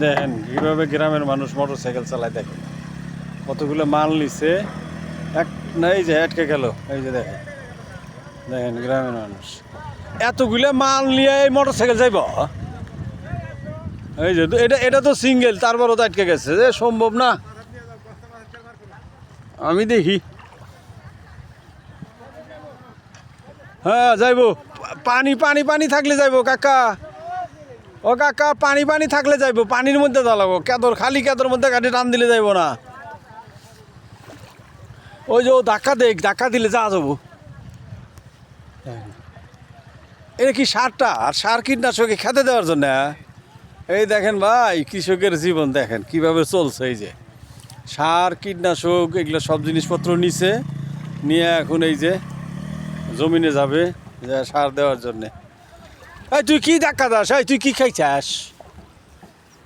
দেখেন কীভাবে গ্রামের মানুষ মোটর সাইকেল চালায় দেখেন। কতগুলো মাল নিছে, এক না, এই যে আটকে গেল, এই যে দেখেন। দেখেন গ্রামের মানুষ। এতগুলো মাল নিয়ে এই মোটর সাইকেল যাইব? এই যে, এটা এটা তো সিঙ্গেল, তারপরও তো আটকে গেছে। যে সম্ভব না। আমি দেখি। হ্যাঁ যাইবো। পানি পানি পানি থাকলে যাইবো, কাকা। ও কাকা, পানি পানি থাকলে যাইবো, পানির মধ্যে দাঁড়াবো কেদর, খালি কেদর মধ্যে গাড়ি টান দিলে যাইবো না। ওই যে ও ধাক্কা দেখ, ধাক্কা দিলে যা যাব। এটা কি সারটা? আর সার কীটনাশকে খেতে দেওয়ার জন্য এই দেখেন ভাই, কৃষকের জীবন দেখেন, কীভাবে চলছে এই যে। সার, কীটনাশক, এগুলো সব জিনিসপত্র নিছে, নিয়ে এখন এই যে জমিনে যাবে সার দেওয়ার জন্যে। এই, তুই কি ধাক্কা দাস? এই, তুই কি খাইছাস?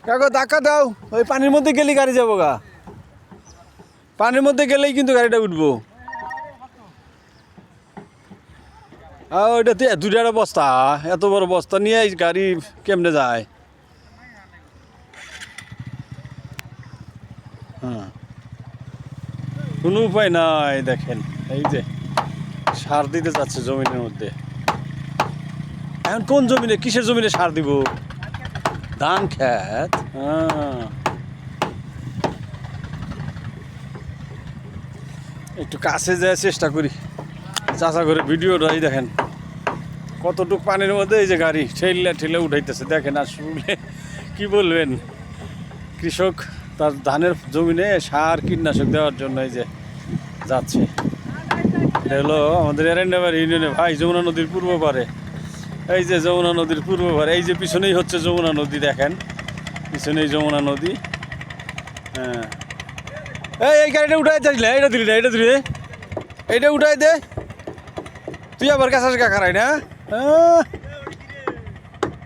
কাকো, ধাক্কা দাও। ওই পানির মধ্যে গেলে গাড়ি যাব গা। পানির মধ্যে গেলেই কিন্তু গাড়িটা উঠবো। ওইটা তো দুটার বস্তা এত বড় বস্তা নিয়ে গাড়ি কেমনে যায়? হ্যাঁ। কোনো উপায় নাই, দেখেন। এই যে সার দিতে যাচ্ছে জমিনের মধ্যে। এখন কোন জমিনে কিসের জমিনে সার দিব? ধান খেত হ্যাঁ। একটু কাছে যাওয়ার চেষ্টা করি। চাষা করে ভিডিওটা এই দেখেন। কতটুক পানির মধ্যে এই যে গাড়ি ঠেলে ঠেলে উঠাইতেছে দেখেন আসলে কি বলবেন? কৃষক তার ধানের জমিনে সার কীটনাশক দেওয়ার জন্য এই যে যাচ্ছে। হ্যালো আমাদের এরেন্ডাবার ইউনিয়নে ভাই যমুনা নদীর পূর্ব পারে। এই যে যমুনা নদীর পূর্ব পারে এই যে পিছনেই হচ্ছে যমুনা নদী দেখেন। পিছনেই যমুনা নদী। হ্যাঁ। এই এই গাড়িটা উঠাই দিলে এটা দিলি এটা দিলি এইটা উঠাই দে। তুই আবার কাছে আসে খারাই না।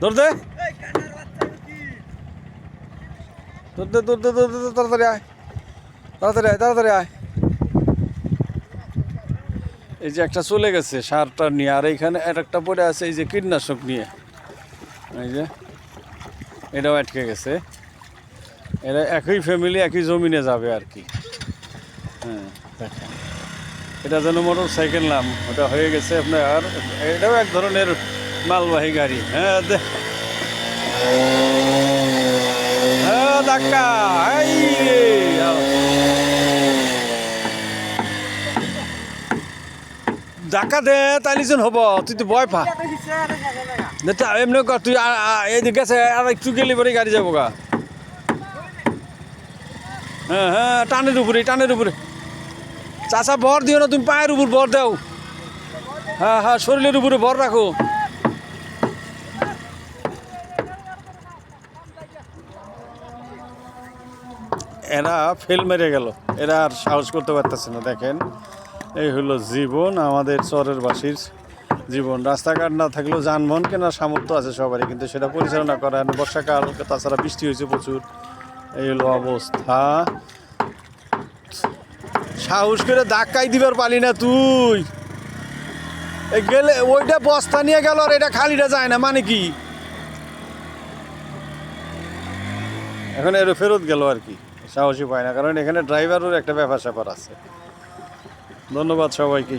ধর দে ধর দে ধর দে ধর দে, তাড়াতাড়ি আয়। তাড়াতাড়ি আয় তাড়াতাড়ি আয়। এই যে একটা চলে গেছে সারটা নিয়ে, আর এইখানে একটা পড়ে আছে এই যে কীটনাশক নিয়ে। এই যে, এটাও আটকে গেছে। এরা একই ফ্যামিলি একই জমিনে যাবে আর কি। হ্যাঁ এটা যেন মোটর সাইকেল নাম, ওটা হয়ে গেছে আপনার এটাও এক ধরনের মালবাহী গাড়ি। হ্যাঁ হ্যাঁ ধাক্কা। ধাক্কা দে, তাইলে যেন হব, তুই তো ভয় পা। এমনি কর তুই এইদিকে গেছে, আর একটু গেলে পরে গাড়ি যাব গা। হ্যাঁ হ্যাঁ টানের উপরে টানের উপরে। চাষা বর দিও না, তুমি পায়ের উপর বর দাও। হ্যাঁ হ্যাঁ শরীরের উপরে বর রাখো। এরা ফেল মেরে গেল। এরা আর সাহস করতে পারতেছে না, দেখেন। এই হলো জীবন, আমাদের চরের বাসীর জীবন। রাস্তাঘাট না থাকলেও যানবাহন কেনার সামর্থ্য আছে সবারই, কিন্তু সেটা পরিচালনা করা। বর্ষাকাল, তাছাড়া বৃষ্টি হয়েছে প্রচুর। এই হলো অবস্থা। সাহস করে ধাক্কাই দিবার পালি না তুই। গেলে ওইটা বস্তা নিয়ে গেল আর এটা খালিটা যায় না মানে কি? এখন এর ফেরত গেল আর কি। সাহসী পায় না, কারণ এখানে ড্রাইভারের একটা ব্যাপার স্যাপার আছে। ধন্যবাদ সবাইকে।